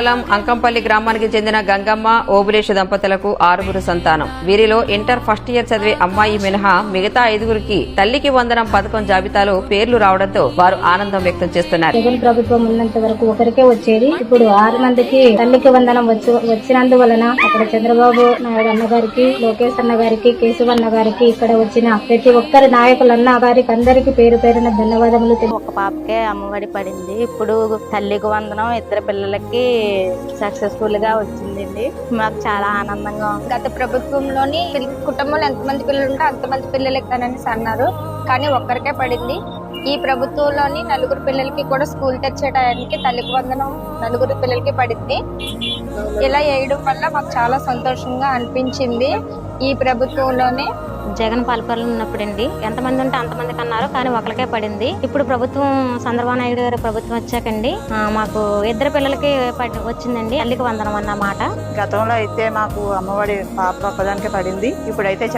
మండలం అంకంపల్లి గ్రామానికి చెందిన గంగమ్మ ఓబులేష్ దంపతులకు ఆరుగురు సంతానం. వీరిలో ఇంటర్ ఫస్ట్ ఇయర్ చదివే అమ్మాయి మినహా మిగతా ఐదుగురికి తల్లికి వందనం పథకం జాబితాలో పేర్లు రావడంతో వారు ఆనందం వ్యక్తం చేస్తున్నారు. జగన్ ప్రభుత్వం ఉన్నంత వరకు ఒకరికే వచ్చేది. ఇప్పుడు ఆరు మందికి తల్లికి వందనం వచ్చి వచ్చినందువలన అక్కడ చంద్రబాబు నాయుడు అన్న గారికి లోకేష్ అన్న గారికి కేశవ్ అన్న గారికి ఇక్కడ వచ్చిన ప్రతి ఒక్కరి నాయకులన్న గారికి అందరికి పేరు పేరున ధన్యవాదములు ఒక పాపకే అమ్మఒడి పడింది. ఇప్పుడు తల్లికి వందనం ఇద్దరు పిల్లలకి సక్సెస్ఫుల్గా వచ్చిందండి. మాకు చాలా ఆనందంగా ఉంది. గత ప్రభుత్వంలోని కుటుంబంలో ఎంతమంది పిల్లలు ఉంటే అంతమంది పిల్లలకి అనేసి అన్నారు. కానీ ఒక్కరికే పడింది. ఈ ప్రభుత్వంలోని నలుగురు పిల్లలకి కూడా స్కూల్ తెచ్చేటానికి తల్లికి వందనం నలుగురు పిల్లలకి పడింది. ఇలా వేయడం వల్ల మాకు చాలా సంతోషంగా అనిపించింది. ఈ ప్రభుత్వంలోనే జగన్ పరిపాలన ఉన్నప్పుడండి. ఎంతమంది ఉంటే అంతమందికి అన్నారు కానీ ఒకరికే పడింది. ఇప్పుడు ప్రభుత్వం చంద్రబాబు నాయుడు గారు ప్రభుత్వం వచ్చాకండి. మాకు ఇద్దరు పిల్లలకి వచ్చిందండి. అల్లికి వందనం అన్నమాట. గతంలో అయితే మాకు అమ్మఒడి పాప ఒక్కదానికి పడింది. ఇప్పుడైతే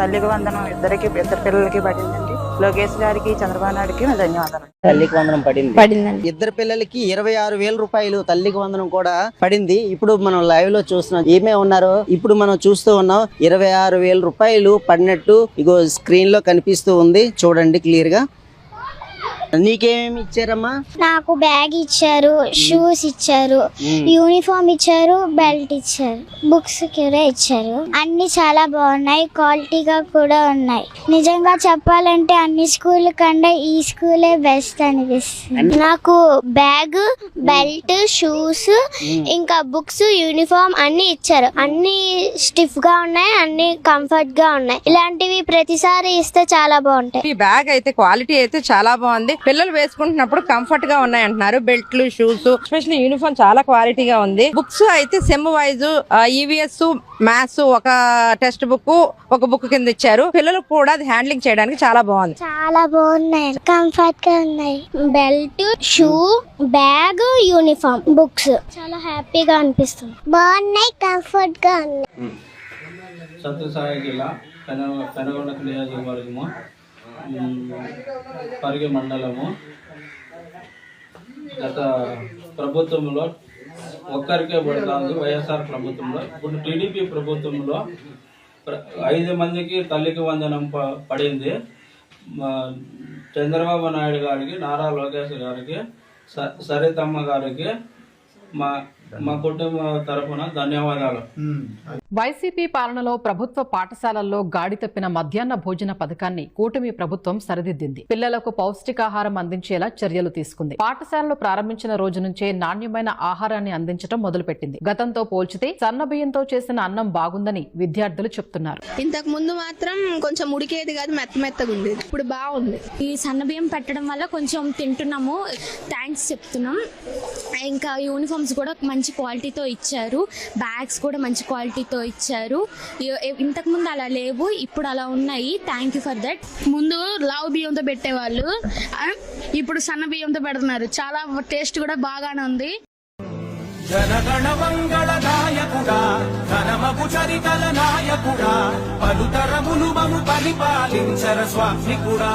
తల్లికి వందనం ఇద్దరికి ఇద్దరు పిల్లలకి పడిందండి. లోకేష్ గారికి చంద్రబాబు నాయుడుకి ధన్యవాదాలు. తల్లికి వందనం పడింది. పడిందండి. ఇద్దరు పిల్లలకి ఇరవై ఆరు వేల రూపాయలు తల్లికి వందనం కూడా పడింది. ఇప్పుడు మనం లైవ్లో చూస్తున్నాం. ఏమే ఉన్నారు? ఇప్పుడు మనం చూస్తూ ఉన్నాం. ఇరవై ఆరు వేల రూపాయలు పడినట్టు ఇగో స్క్రీన్లో కనిపిస్తూ ఉంది. చూడండి క్లియర్గా. నీకేమేమి ఇచ్చారమ్మా? నాకు బ్యాగ్ ఇచ్చారు షూస్ ఇచ్చారు యూనిఫామ్ ఇచ్చారు బెల్ట్ ఇచ్చారు బుక్స్ కూడా ఇచ్చారు. అన్ని చాలా బాగున్నాయి క్వాలిటీగా కూడా ఉన్నాయి. నిజంగా చెప్పాలంటే అన్ని స్కూల్ కంటే ఈ స్కూలే బెస్ట్ అనిపిస్తుంది. నాకు బ్యాగ్ బెల్ట్ షూస్ ఇంకా బుక్స్ యూనిఫామ్ అన్ని ఇచ్చారు. అన్ని స్టిఫ్గా ఉన్నాయి అన్ని కంఫర్ట్గా ఉన్నాయి. ఇలాంటివి ప్రతిసారి ఇస్తే చాలా బాగుంటాయి. ఈ బ్యాగ్ అయితే క్వాలిటీ అయితే చాలా బాగుంది. పిల్లలు వేసుకుంటున్నప్పుడు కంఫర్ట్గా ఉన్నాయి అంటున్నారు బెల్ట్లు షూస్ ఎస్పెషల్లీ యూనిఫామ్ చాలా క్వాలిటీగా ఉంది. బుక్స్ అయితే సెమ్ వైజ్ ఈవీఎస్ మ్యాథ్స్ ఒక టెక్స్ట్ బుక్ ఒక బుక్ కింద ఇచ్చారు. పిల్లలకు కూడా అది హ్యాండ్లింగ్ చేయడానికి చాలా బాగుంది. చాలా బాగున్నాయి. కంఫర్ట్గా ఉన్నాయి. Belt shoe bag uniform books చాలా హ్యాపీగా అనిపిస్తుంది. బాగున్నాయి కంఫర్ట్గా ఉన్నాయి. సత్యసాయి జిల్లా పెన పెనగొండ నియోజకవర్గము పరిగి మండలము. గత ప్రభుత్వంలో ఒక్కరికే పడుతుంది వైఎస్ఆర్ ప్రభుత్వంలో. ఇప్పుడు టీడీపీ ప్రభుత్వంలో ఐదు మందికి తల్లికి వందనం ప- పడింది. మా చంద్రబాబు నాయుడు గారికి నారా లోకేష్ గారికి స- సరితమ్మ గారికి మా మా కుటుంబ తరఫున ధన్యవాదాలు. వైసీపీ పాలనలో ప్రభుత్వ పాఠశాలల్లో గాడి తప్పిన మధ్యాహ్న భోజన పథకాన్ని కూటమి ప్రభుత్వం సరిదిద్దింది. పిల్లలకు పౌష్టికాహారం అందించేలా చర్యలు తీసుకుంది. పాఠశాలలు ప్రారంభించిన రోజు నుంచే నాణ్యమైన ఆహారాన్ని అందించడం మొదలుపెట్టింది. గతంతో పోల్చితే సన్న బియ్యంతో చేసిన అన్నం బాగుందని విద్యార్థులు చెప్తున్నారు. ఇంతకు ముందు మాత్రం కొంచెం ఉడికేది కాదు మెత్త మెత్తగా ఉండేది. ఇప్పుడు బాగుంది. ఈ సన్న బియ్యం పెట్టడం వల్ల కొంచెం తింటున్నాము. థ్యాంక్స్ చెప్తున్నాం. ఇంకా యూనిఫామ్స్ కూడా మంచి క్వాలిటీతో ఇచ్చారు. బ్యాగ్స్ కూడా మంచి క్వాలిటీతో ఇచ్చారు. ఇంతకు ముందు అలా లేవు ఇప్పుడు అలా ఉన్నాయి. థ్యాంక్ యూ ఫర్ దట్ ముందు లావు బియ్యంతో పెట్టేవాళ్ళు. ఇప్పుడు సన్న బియ్యంతో పెడుతున్నారు. చాలా టేస్ట్ కూడా బాగానే ఉంది. జనగణ మంగళ నాయకుడా ఘనమగు చరితల నాయకుడా పలుతరములు మము పరిపాలించర స్వామికుడా.